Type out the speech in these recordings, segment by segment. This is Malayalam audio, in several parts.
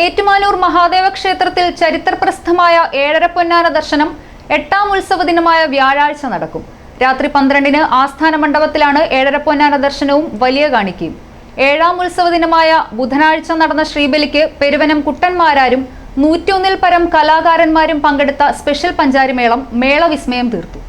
ഏറ്റുമാനൂർ മഹാദേവ ക്ഷേത്രത്തിൽ ചരിത്രപ്രസിദ്ധമായ ഏഴര പൊന്നാന ദർശനം എട്ടാം ഉത്സവ ദിനമായ വ്യാഴാഴ്ച നടക്കും. രാത്രി പന്ത്രണ്ടിന് ആസ്ഥാന മണ്ഡപത്തിലാണ് ഏഴര പൊന്നാന ദർശനവും വലിയ കാണിക്കയും. ഏഴാം ഉത്സവ ദിനമായ ബുധനാഴ്ച നടന്ന ശ്രീബലിക്ക് പെരുവനം കുട്ടന്മാരാരും നൂറ്റിയൊന്നിൽ പരം കലാകാരന്മാരും പങ്കെടുത്ത സ്പെഷ്യൽ പഞ്ചാരിമേളം മേളവിസ്മയം തീർത്തു.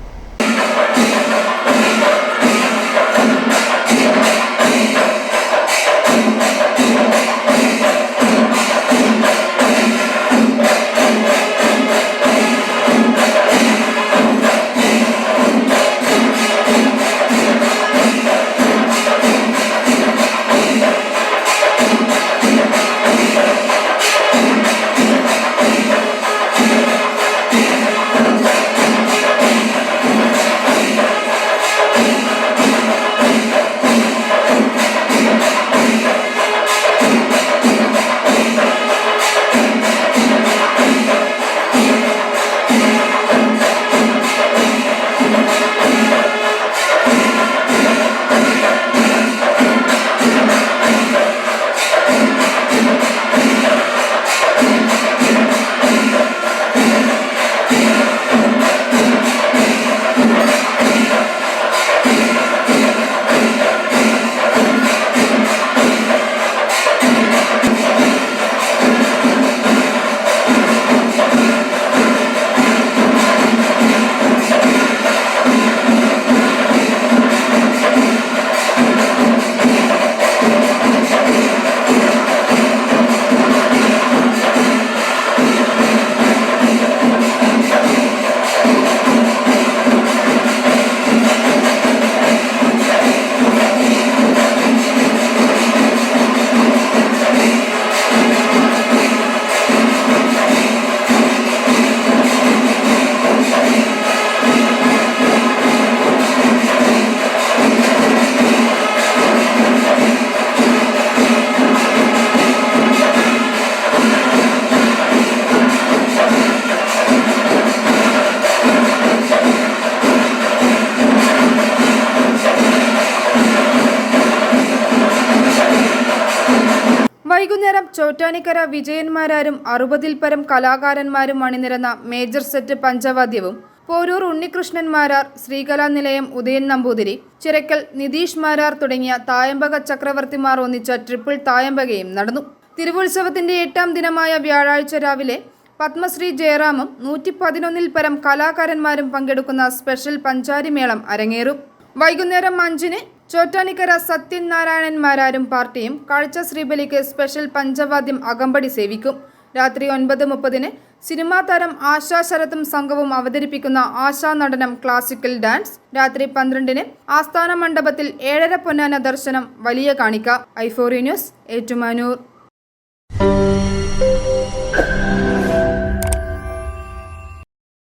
വൈകുന്നേരം ചോറ്റാനിക്കര വിജയന്മാരാരും അറുപതിൽ പരം കലാകാരന്മാരും അണിനിരന്ന മേജർ സെറ്റ് പഞ്ചവാദ്യവും പോരൂർ ഉണ്ണികൃഷ്ണൻ മാരാർ ശ്രീകലാനിലയം ഉദയൻ നമ്പൂതിരി ചിരക്കൽ നിതീഷ് മാരാർ തുടങ്ങിയ തായമ്പക ചക്രവർത്തിമാർ ഒന്നിച്ച ട്രിപ്പിൾ തായമ്പകയും നടന്നു. തിരുവുത്സവത്തിന്റെ എട്ടാം ദിനമായ വ്യാഴാഴ്ച രാവിലെ പത്മശ്രീ ജയറാമും നൂറ്റി പതിനൊന്നിൽ പരം കലാകാരന്മാരും പങ്കെടുക്കുന്ന സ്പെഷ്യൽ പഞ്ചാരിമേളം അരങ്ങേറും. വൈകുന്നേരം അഞ്ചിന് ചോറ്റാനിക്കര സത്യനാരായണൻ മാരാരും പാർട്ടിയും കാഴ്ച ശ്രീബലിക്ക് സ്പെഷ്യൽ പഞ്ചവാദ്യം അകമ്പടി സേവിക്കും. രാത്രി ഒൻപത് മുപ്പതിന് സിനിമാ താരം ആശാ ശരത്തും സംഘവും അവതരിപ്പിക്കുന്ന ആശാ നടനം ക്ലാസിക്കൽ ഡാൻസ്. രാത്രി പന്ത്രണ്ടിന് ആസ്ഥാന മണ്ഡപത്തിൽ ഏഴര പൊന്നാന ദർശനം വലിയ കാണിക്ക. ഐഫോറി ന്യൂസ് ഏറ്റുമാനൂർ.